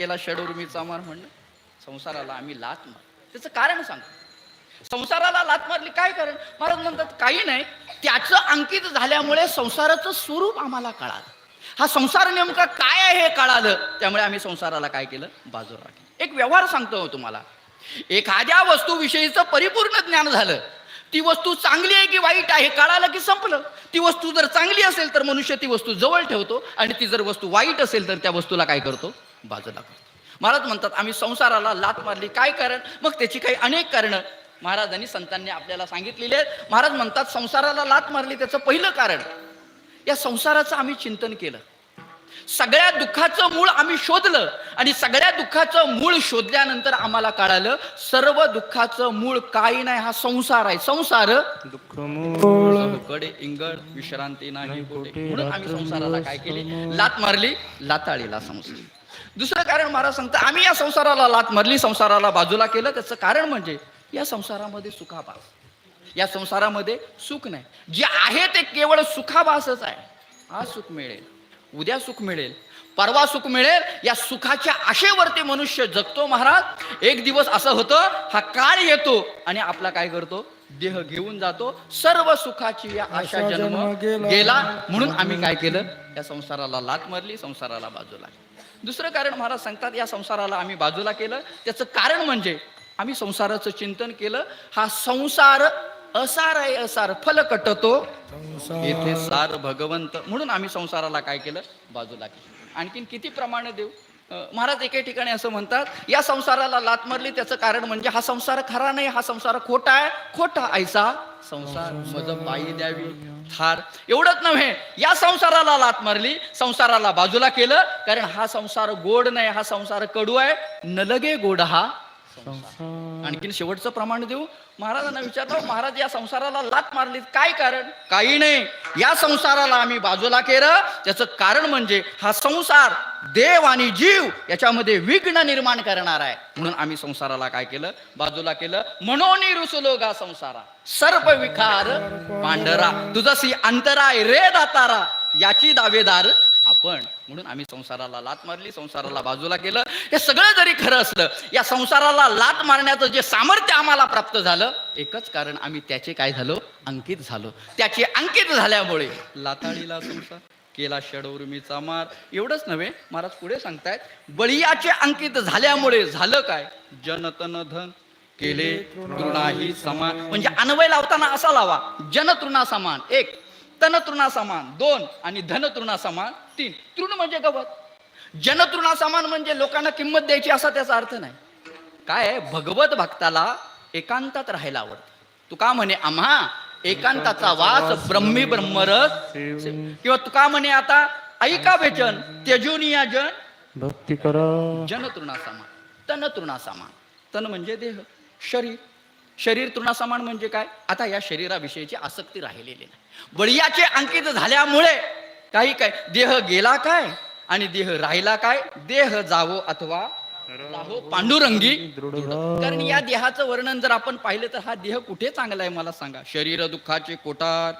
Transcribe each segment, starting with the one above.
केला षडउर्मीचा मार म्हणणं संसाराला आम्ही लात मार त्याचं कारण सांग संसाराला लात मारली काय कारण? महाराज म्हणतात काही नाही. त्याचं अंकित झाल्यामुळे संसाराचं स्वरूप आम्हाला कळालं. हा संसार नेमका काय आहे हे कळालं. त्यामुळे आम्ही संसाराला काय केलं? बाजूला राखलं. एक व्यवहार सांगतो हो तुम्हाला. एखाद्या वस्तूविषयीचं परिपूर्ण ज्ञान झालं. ती वस्तू चांगली आहे की वाईट आहे हे कळालं की संपलं. ती वस्तू जर चांगली असेल तर मनुष्य ती वस्तू जवळ ठेवतो आणि ती जर वस्तू वाईट असेल तर त्या वस्तूला काय करतो? बाजूला करतो. महाराज म्हणतात आम्ही संसाराला लात मारली. काय कारण? मग त्याची काही अनेक कारणं. महाराजांनी संतांनी आपल्याला सांगितलेली आहेत. महाराज म्हणतात संसाराला लात मारली त्याचं पहिलं कारण या संसाराचं आम्ही चिंतन केलं. सगळ्या दुःखाचं मूळ आम्ही शोधलं आणि सगळ्या दुःखाचं मूळ शोधल्यानंतर आम्हाला कळालं सर्व दुःखाचं मूळ काही नाही हा संसार आहे. संसार दुःख मूळ. कडे इंगळ विश्रांती नाही म्हणून आम्ही संसाराला काय केली? लात मारली लाताळीला संसार दुसरं कारण महाराज सांगतात आम्ही या संसाराला लात मारली संसाराला बाजूला केलं त्याचं कारण म्हणजे या संसारामध्ये सुखाभास. या संसारामध्ये सुख नाही. जे आहे ते केवळ सुखाभासच आहे. आज सुख मिळेल उद्या सुख मिळेल परवा सुख मिळेल या सुखाच्या आशेवरती मनुष्य जगतो महाराज. एक दिवस असं होतं हा काळ येतो आणि आपला काय करतो? देह घेऊन जातो. सर्व सुखाची या आशा जन्म गेला. म्हणून आम्ही काय केलं? या संसाराला लात मारली संसाराला बाजूला दुसरं कारण महाराज सांगतात या संसाराला आम्ही बाजूला केलं. त्याचं कारण म्हणजे आम्ही संसाराचं चिंतन केलं. हा संसार असार आहे असार फल कटतो. येथे सार भगवंत. म्हणून आम्ही संसाराला काय केलं? बाजूला केलं. आणखीन किती प्रमाणे देऊ? महाराज एके ठिकाणी असं म्हणतात या संसाराला लात मारली त्याचं कारण म्हणजे हा संसार खरा नाही हा संसार खोटा आहे. खोटा ऐसा संसार मज पायी द्यावी. थार एवढंच नव्हे या संसाराला लात मारली संसाराला बाजूला केलं कारण हा संसार गोड नाही हा संसार कडू आहे न लगे गोड हा आणखीन शेवटचं प्रमाण देऊ. महाराजांना विचारलं महाराज या संसाराला लात मारली काय कारण? काही नाही. या संसाराला आम्ही बाजूला केलं. त्याचं कारण म्हणजे हा संसार देव आणि जीव याच्यामध्ये विघ्न निर्माण करणार आहे. म्हणून आम्ही संसाराला काय केलं? बाजूला केलं. म्हणून रुसलो गा संसारा. सर्प विकार पांढरा. तुझसी अंतराय रे दातारा. याची दावेदार आपण. म्हणून आम्ही संसाराला लात मारली संसाराला बाजूला केलं. हे सगळं जरी खरं असलं या संसाराला लात मारण्याचं जे सामर्थ्य आम्हाला प्राप्त झालं एकच कारण आम्ही त्याचे काय झालो? अंकित झालो. त्याचे अंकित झाल्यामुळे लाताळीला संसार केला षडउर्मीचा मार. एवढंच नव्हे महाराज पुढे सांगतायत बळीयाचे अंकित झाल्यामुळे झालं काय? जनतन धन केले तृणाही समान. म्हणजे अन्वय लावताना असा लावा जनतृणा समान. एक तनतृणा समान. दोन आणि धनतृणा समान. तीन तृण म्हणजे गवत. जनतृणा समान म्हणजे लोकांना किंमत द्यायची असा त्याचा अर्थ नाही. काय भगवत भक्ताला एकांतात राहायला आवडतं. तू का म्हणे आम्हा एकांताचा वास ब्रह्मी ब्रह्मरस. किंवा तू का म्हणे आता ऐका वेचन त्यजुनिया जन. भक्ती करा. जन तृणा समान तन तृणा समान तन म्हणजे देह शरीर. शरीर तृणा समान म्हणजे काय? आता या शरीराविषयीची आसक्ती राहिलेली नाही. बळीयाचे अंकित झाल्यामुळे काही काय देह गेला काय? आणि देह राहिला काय? देह जावो अथवा राहो पांडुरंगी. कारण या देहाचं वर्णन जर आपण पाहिलं तर हा देह कुठे चांगला आहे मला सांगा? शरीर दुःखाचे कोटार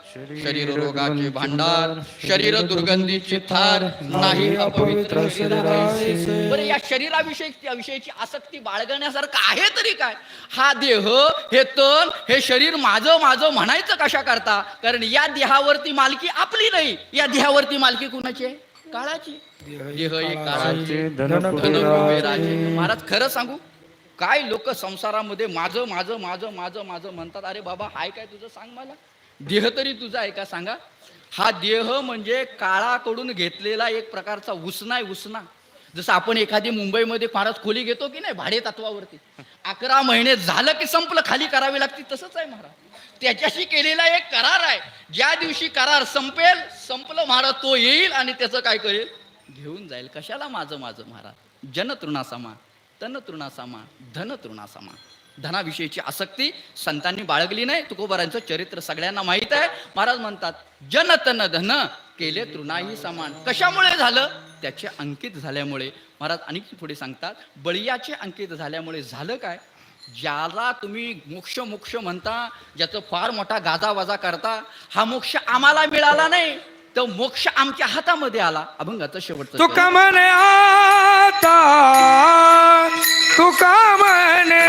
शरीर रोगाचे भांडार शरीर दुर्गंधीचे थार नाही अपवित्र. बरं या शरीराविषयी त्या विषयीची आसक्ती बाळगण्यासारखं आहे तरी काय? हा देह हे तन हे शरीर माझं माझं म्हणायचं कशा करता कारण या देहावरती मालकी आपली नाही. या देहावरती मालकी कुणाची आहे? काळाची. देह काळाची. महाराज खरं सांगू काय लोक संसारामध्ये माझं माझं माझं माझं माझं म्हणतात अरे बाबा हाय काय तुझं? सांग मला. देह तरी तुझा आहे का? सांगा. हा देह म्हणजे काळाकडून घेतलेला एक प्रकारचा उसना आहे उसना. जसं आपण एखादी मुंबईमध्ये फारच खोली घेतो की नाही भाडे तत्वावरती अकरा महिने झालं की संपलं खाली करावी लागते तसंच आहे महाराज. त्याच्याशी केलेला एक करार आहे. ज्या दिवशी करार संपेल संपलं महाराज तो येईल आणि त्याचं काय करेल? घेऊन जाईल. कशाला माझं माझं महाराज? जन तनतृणासामा धनतृणासामा. तन धन धनाविषयीची आसक्ती संतांनी बाळगली नाही. तुकोबारांचं चरित्र सगळ्यांना माहीत आहे. महाराज म्हणतात जनतन धन केले तृणाही समान. कशामुळे झालं? त्याचे अंकित झाल्यामुळे महाराज आणखी पुढे सांगतात बळियाचे अंकित झाल्यामुळे झालं काय? ज्याला तुम्ही मोक्ष मोक्ष म्हणता ज्याचं फार मोठा गाजावाजा करता हा मोक्ष आम्हाला मिळाला नाही तर मोक्ष आमच्या हातामध्ये आला. अभंगाचा शेवट तुका म्हणे आता? तुका म्हणे